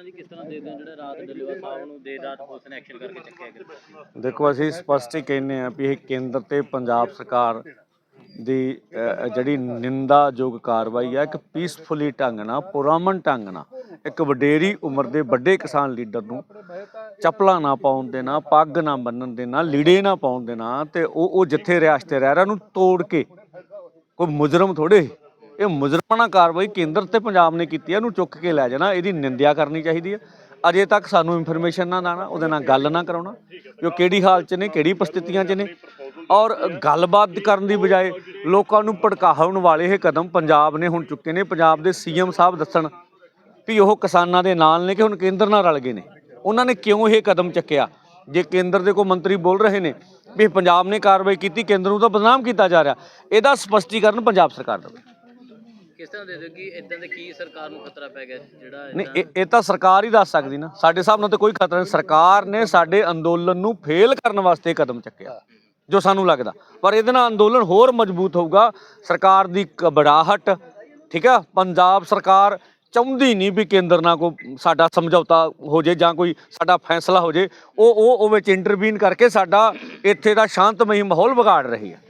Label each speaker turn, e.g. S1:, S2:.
S1: ਤਾਂ ਜੀ ਕਿਸ ਤਰ੍ਹਾਂ ਦੇ ਦਿਓ ਜਿਹੜਾ ਰਾਤ ਡੱਲੇਵਾ ਸਾਹਿਬ ਨੂੰ ਦੇਰ ਰਾਤ ਪੁਲਿਸ ਨੇ ਐਕਸ਼ਨ ਕਰਕੇ ਚੱਕਿਆ ਗਿਆ
S2: ਦੇਖੋ, ਅਸੀਂ ਸਪਸ਼ਟ ਹੀ ਕਹਿੰਦੇ ਆ ਵੀ ਇਹ ਕੇਂਦਰ ਤੇ ਪੰਜਾਬ ਸਰਕਾਰ ਦੀ ਜਿਹੜੀ ਨਿੰਦਾਯੋਗ ਕਾਰਵਾਈ ਹੈ ਇੱਕ ਪੀਸਫੁਲੀ ਢੰਗ ਨਾਲ ਪੁਰਾਮਨ ਢੰਗ ਨਾਲ, ਇੱਕ ਵਡੇਰੀ ਉਮਰ ਦੇ ਵੱਡੇ ਕਿਸਾਨ ਲੀਡਰ ਨੂੰ ਚੱਪਲਾਂ ਨਾ ਪਾਉਣ ਦੇਣਾ ਪੱਗ ਨਾ ਬੰਨਣ ਦੇਣਾ ਲੀੜੇ ਨਾ ਪਾਉਣ ਦੇਣਾ ਤੇ ਉਹ ਉਹ ਜਿੱਥੇ ਰਿਹਾਸਤ ਰਹਿ ਰਿਹਾ ਉਹਨੂੰ ਤੋੜ ਕੇ, ਕੋਈ ਮੁਜਰਮ ਥੋੜੇ ਇਹ ਮੁਜਰਮਾਨਾ ਕਾਰਵਾਈ ਕੇਂਦਰ ਤੇ ਪੰਜਾਬ ਨੇ ਕੀਤੀ ਹੈ ਇਹਨੂੰ ਚੁੱਕ ਕੇ ਲੈ ਜਾਣਾ, ਇਹਦੀ ਨਿੰਦਿਆ ਕਰਨੀ ਚਾਹੀਦੀ ਹੈ ਅਜੇ ਤੱਕ ਸਾਨੂੰ ਇਨਫੋਰਮੇਸ਼ਨ ਨਾ ਦੇਣਾ, ਉਹਦੇ ਨਾਲ ਗੱਲ ਨਾ ਕਰਾਉਣਾ ਕਿ ਉਹ ਕਿਹੜੀ ਹਾਲ 'ਚ ਨੇ, ਕਿਹੜੀ ਪਰਿਸਥਿਤੀਆਂ 'ਚ ਨੇ। ਔਰ ਗੱਲਬਾਤ ਕਰਨ ਦੀ ਬਜਾਏ ਲੋਕਾਂ ਨੂੰ ਭੜਕਾਉਣ ਵਾਲੇ ਇਹ ਕਦਮ ਪੰਜਾਬ ਨੇ ਹੁਣ ਚੁੱਕੇ ਨੇ। ਪੰਜਾਬ ਦੇ ਸੀਐਮ ਸਾਹਿਬ ਦੱਸਣ ਵੀ ਉਹ ਕਿਸਾਨਾਂ ਦੇ ਨਾਲ ਨੇ ਕਿ ਹੁਣ ਕੇਂਦਰ ਨਾਲ ਰਲ ਗਏ ਨੇ। ਉਹਨਾਂ ਨੇ ਕਿਉਂ ਇਹ ਕਦਮ ਚੱਕਿਆ? ਜੇ ਕੇਂਦਰ ਦੇ ਕੋਈ ਮੰਤਰੀ ਬੋਲ ਰਹੇ ਨੇ ਵੀ ਪੰਜਾਬ ਨੇ ਕਾਰਵਾਈ ਕੀਤੀ, ਕੇਂਦਰ ਨੂੰ ਤਾਂ ਬਦਨਾਮ ਕੀਤਾ ਜਾ ਰਿਹਾ, ਇਹਦਾ ਸਪਸ਼ਟੀਕਰਨ ਪੰਜਾਬ ਸਰਕਾਰ ਦੇਵੇ
S1: ਕਿਸ ਤਰ੍ਹਾਂ ਦੇ ਕਿ ਇਦਾਂ ਦੇ ਕੀ ਸਰਕਾਰ ਨੂੰ ਖਤਰਾ ਪੈ ਗਿਆ ਜਿਹੜਾ
S2: ਨਹੀਂ ਇਹ ਇਹ ਤਾਂ ਸਰਕਾਰ ਹੀ ਦੱਸ ਸਕਦੀ ਨਾ। ਸਾਡੇ ਹਿਸਾਬ ਨਾਲ ਤਾਂ ਕੋਈ ਖਤਰਾ ਨਹੀਂ। ਸਰਕਾਰ ਨੇ ਸਾਡੇ ਅੰਦੋਲਨ ਨੂੰ ਫੇਲ ਕਰਨ ਵਾਸਤੇ ਇਹ ਕਦਮ ਚੱਕਿਆ ਜੋ ਸਾਨੂੰ ਲੱਗਦਾ। ਪਰ ਇਹਦੇ ਨਾਲ ਅੰਦੋਲਨ ਹੋਰ ਮਜ਼ਬੂਤ ਹੋਊਗਾ। ਸਰਕਾਰ ਦੀ ਘਬਰਾਹਟ ਠੀਕ ਆ? ਪੰਜਾਬ ਸਰਕਾਰ ਚਾਹੁੰਦੀ ਨਹੀਂ ਵੀ ਕੇਂਦਰ ਨਾਲ ਕੋਈ ਸਾਡਾ ਸਮਝੌਤਾ ਹੋ ਜੇ ਜਾਂ ਕੋਈ ਸਾਡਾ ਫੈਸਲਾ ਹੋ ਜੇ। ਉਹ ਉਹ ਉਹ ਵਿੱਚ ਇੰਟਰਵੀਨ ਕਰਕੇ ਸਾਡਾ ਇੱਥੇ ਦਾ ਸ਼ਾਂਤਮਈ ਮਾਹੌਲ ਵਿਗਾੜ ਰਹੀ ਹੈ।